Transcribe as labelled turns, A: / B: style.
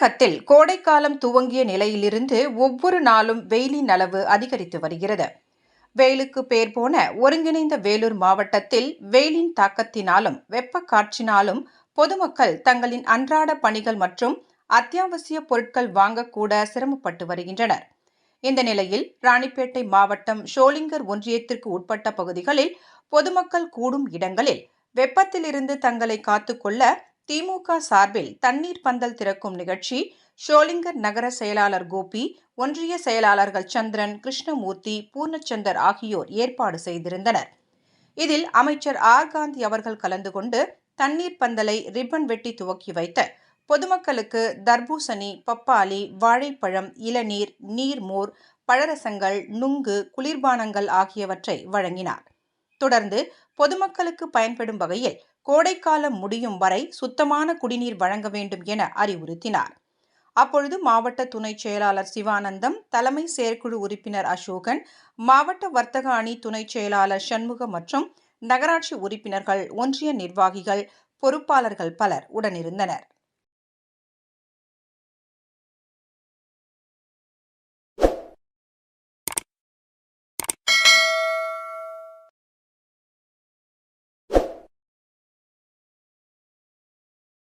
A: தமிழகத்தில் கோடைக்காலம் துவங்கிய நிலையிலிருந்து ஒவ்வொரு நாளும் வெயிலின் அளவு அதிகரித்து வருகிறது. வெயிலுக்கு பேர் போன ஒருங்கிணைந்த வேலூர் மாவட்டத்தில் வெயிலின் தாக்கத்தினாலும் வெப்ப காற்றினாலும் பொதுமக்கள் தங்களின் அன்றாட பணிகள் மற்றும் அத்தியாவசிய பொருட்கள் வாங்கக்கூட சிரமப்பட்டு வருகின்றனர். இந்த நிலையில் ராணிப்பேட்டை மாவட்டம் ஷோலிங்கர் ஒன்றியத்திற்கு உட்பட்ட பகுதிகளில் பொதுமக்கள் கூடும் இடங்களில் வெப்பத்திலிருந்து தங்களை காத்துக்கொள்ள திமுக சார்பில் தண்ணீர் பந்தல் திறக்கும் நிகழ்ச்சி ஷோலிங்கர் நகர செயலாளர் கோபி ஒன்றிய செயலாளர்கள் சந்திரன் கிருஷ்ணமூர்த்தி பூர்ணச்சந்தர் ஆகியோர் ஏற்பாடு செய்திருந்தனர். இதில் அமைச்சர் ஆர். காந்தி அவர்கள் கலந்து கொண்டு தண்ணீர் பந்தலை ரிப்பன் வெட்டி துவக்கி வைத்த பொதுமக்களுக்கு தர்பூசணி பப்பாளி வாழைப்பழம் இளநீர் நீர்மோர் பழரசங்கள் நுங்கு குளிர்பானங்கள் ஆகியவற்றை வழங்கினார். தொடர்ந்து பொதுமக்களுக்கு பயன்படும் வகையில் கோடைக்காலம் முடியும் வரை சுத்தமான குடிநீர் வழங்க வேண்டும் என அறிவுறுத்தினார். அப்பொழுது மாவட்ட துணை செயலாளர் சிவானந்தம் தலைமை செயற்குழு உறுப்பினர் அசோகன் மாவட்ட வர்த்தக அணி துணை செயலாளர் சண்முகம் மற்றும் நகராட்சி உறுப்பினர்கள் ஒன்றிய நிர்வாகிகள் பொறுப்பாளர்கள் பலர் உடனிருந்தனர்.